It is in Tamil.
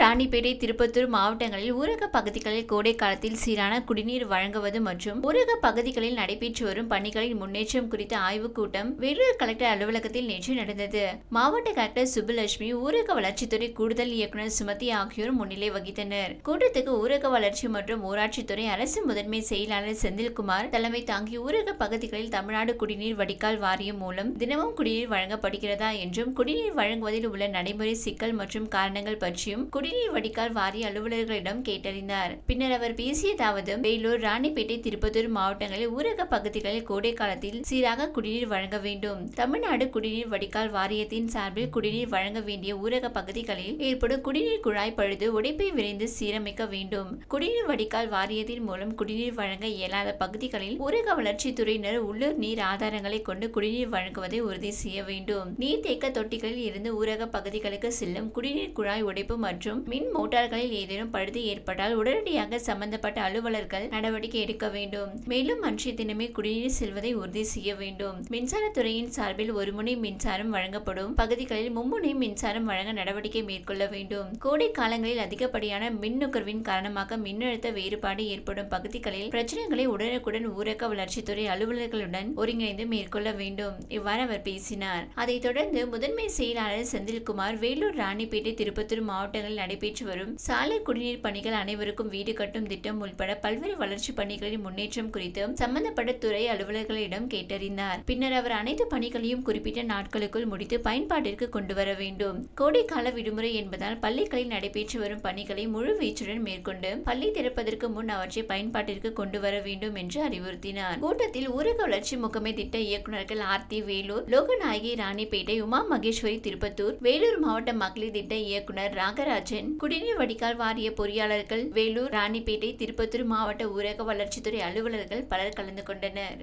ராணிப்பேட்டை திருப்பத்தூர் மாவட்டங்களில் ஊரக பகுதிகளில் கோடை காலத்தில் சீரான குடிநீர் வழங்குவது மற்றும் ஊரக பகுதிகளில் நடைபெற்று வரும் பணிகளின் முன்னேற்றம் குறித்த ஆய்வுக் கூட்டம் வேலூர் கலெக்டர் அலுவலகத்தில் நேற்று நடந்தது. மாவட்ட கலெக்டர் சுப்புலட்சுமி ஊரக வளர்ச்சித்துறை கூடுதல் இயக்குநர் சுமதி ஆகியோர் முன்னிலை வகித்தனர். கூட்டத்துக்கு ஊரக வளர்ச்சி மற்றும் ஊராட்சித்துறை அரசு முதன்மை செயலாளர் செந்தில்குமார் தலைமை தாங்கி ஊரக பகுதிகளில் தமிழ்நாடு குடிநீர் வடிகால் வாரியம் மூலம் தினமும் குடிநீர் வழங்கப்படுகிறதா என்றும் குடிநீர் வழங்குவதில் உள்ள நடைமுறை சிக்கல் மற்றும் காரணங்கள் பற்றியும் குடிநீர் வடிகால் வாரிய அலுவலர்களிடம் கேட்டறிந்தார். பின்னர் அவர் பேசியதாவது வேலூர் ராணிப்பேட்டை திருப்பத்தூர் மாவட்டங்களில் ஊரக பகுதிகளில் கோடை காலத்தில் சீராக குடிநீர் வழங்க வேண்டும். தமிழ்நாடு குடிநீர் வடிகால் வாரியத்தின் சார்பில் குடிநீர் வழங்க வேண்டிய ஊரக பகுதிகளில் ஏற்படும் குடிநீர் குழாய் பழுது உடைப்பை விரைந்து சீரமைக்க வேண்டும். குடிநீர் வடிகால் வாரியத்தின் மூலம் குடிநீர் வழங்க இயலாத பகுதிகளில் ஊரக வளர்ச்சித்துறையினர் உள்ளூர் நீர் ஆதாரங்களை கொண்டு குடிநீர் வழங்குவதை உறுதி செய்ய வேண்டும். நீர்த்தேக்க தொட்டிகளில் இருந்து ஊரக பகுதிகளுக்கு செல்லும் குடிநீர் குழாய் உடைப்பு மற்றும் மின் மோட்டார்களில் ஏதேனும் பழுது ஏற்பட்டால் உடனடியாக சம்பந்தப்பட்ட அலுவலர்கள் நடவடிக்கை எடுக்க வேண்டும். மேலும் அன்றைய தினமே குடிநீர் செல்வதை உறுதி செய்ய வேண்டும். மின்சாரத்துறையின் சார்பில் ஒரு முனை மின்சாரம் வழங்கப்படும். பகுதிகளில் மும்முனை மின்சாரம் வழங்க நடவடிக்கை மேற்கொள்ள வேண்டும். கோடை காலங்களில் அதிகப்படியான மின் நுகர்வின் காரணமாக மின்னழுத்த வேறுபாடு ஏற்படும் பகுதிகளில் பிரச்சனைகளை உடனுக்குடன் ஊரக வளர்ச்சித்துறை அலுவலர்களுடன் ஒருங்கிணைந்து மேற்கொள்ள வேண்டும். இவ்வாறு அவர் பேசினார். அதைத் தொடர்ந்து முதன்மை செயலாளர் செந்தில்குமார் வேலூர் ராணிப்பேட்டை திருப்பத்தூர் மாவட்டங்களில் நடைபெற்று வரும். சாலை குடிநீர் பணிகள் அனைவருக்கும் வீடு கட்டும் திட்டம் உள்பட பல்வேறு வளர்ச்சி பணிகளின் முன்னேற்றம் குறித்து சம்பந்தப்பட்ட துறை அலுவலர்களிடம் கேட்டறிந்தார். பின்னர் அவர் அனைத்து பணிகளையும் குறிப்பிட்ட நாட்களுக்குள் முடித்து பயன்பாட்டிற்கு கொண்டு வர வேண்டும். கோடைக்கால விடுமுறை என்பதால் பள்ளிகளில் நடைபெற்று வரும் பணிகளை முழு வீச்சுடன் மேற்கொண்டு பள்ளி திறப்பதற்கு முன் அவற்றை பயன்பாட்டிற்கு கொண்டு வர வேண்டும் என்று அறிவுறுத்தினார். கூட்டத்தில் ஊரக வளர்ச்சி முகமை திட்ட இயக்குநர்கள் ஆர்த்தி வேலூர் லோகநாயகி ராணிப்பேட்டை உமா மகேஸ்வரி திருப்பத்தூர் வேலூர் மாவட்ட மகளிர் திட்ட இயக்குனர் நடராஜன் குடிநீர் வடிகால் வாரிய பொறியாளர்கள் வேலூர் ராணிப்பேட்டை திருப்பத்தூர் மாவட்ட ஊரக வளர்ச்சித்துறை அலுவலர்கள் பலர் கலந்து கொண்டனர்.